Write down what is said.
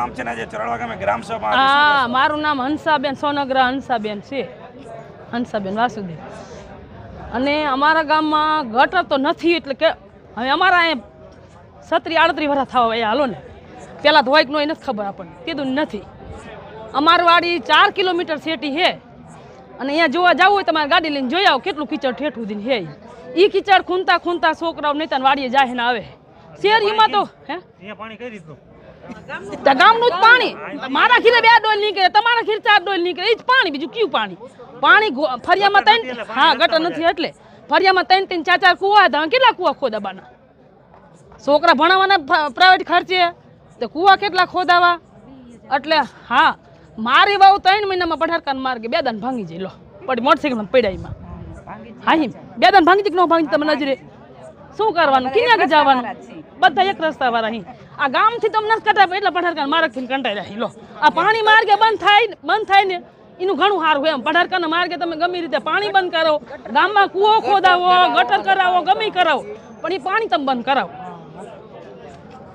નામ છે ને આજે ચરળવા ગામે ગ્રામ સભા હા મારું નામ હંસાબેન સોનગરા હંસાબેન છે. હંસાબેન વાસુદેવ. અને અમારા ગામમાં ગટર તો નથી એટલે કે હવે અમારા અહીંયા સત્રી આડત્રી વર્ષ થવા અહીંયા હાલો ને. પહેલાં તો હોય કે ન નથી ખબર આપણને. કીધું નથી. અમારી વાડી ચાર કિલોમીટર સેટી છે અને અહીંયા જોવા જવું હોય તમારે ગાડી લઈને જોઈ આવો કેટલું કીચડ ઠેઠું દીને હે. એ કીચડ ખૂનતા ખૂનતા છોકરાઓ નહીં તને વાડીએ જાય ને આવે શેરીમાં તો હે? અહીંયા પાણી કઈ રીતનું? તો ગામનું જ પાણી. મારા ઘીરે બે ડોલ નીકળે તમારા ઘીરે ચાર ડોલ નીકળે એ જ પાણી બીજું કયું પાણી? પાણી ફરિયામાં ત્રણ હા ગટર નથી એટલે. ફરિયામાં ત્રણ ત્રણ ચાર ચાર કુવા હતા. કેટલા કુવા ખોદાવાના? છોકરા ભણાવવાના પ્રાઇવેટ ખર્ચે. તો કુવા કેટલા ખોદાવા? એટલે હા મારી બહુ ત્રણ મહિનામાં પઢારકાન માર્ગે બે દાન ભાંગી જાય. લો પડી મોટરસાઇકલ પડાઈમાં હા બે દાન ભાંગી કે ન ભાંગી તમે નજરે. શું કરવાનું? ક્યાં જવાનું? બધા એક રસ્તા વાળા અહીં આ ગામથી તમને કટાય એટલે પઢારકાન માર્ગથી કંટાઈ રહી લો. આ પાણી માર્ગે બંધ થાય બંધ થાય ને એનું ઘણું સારું એમ. પઢારકાના માર્ગે તમે ગમે રીતે પાણી બંધ કરો ગામમાં કૂવો ખોદાવો ગટર કરાવો ગમે કરાવો. પણ એ પાણી તમે બંધ કરાવો.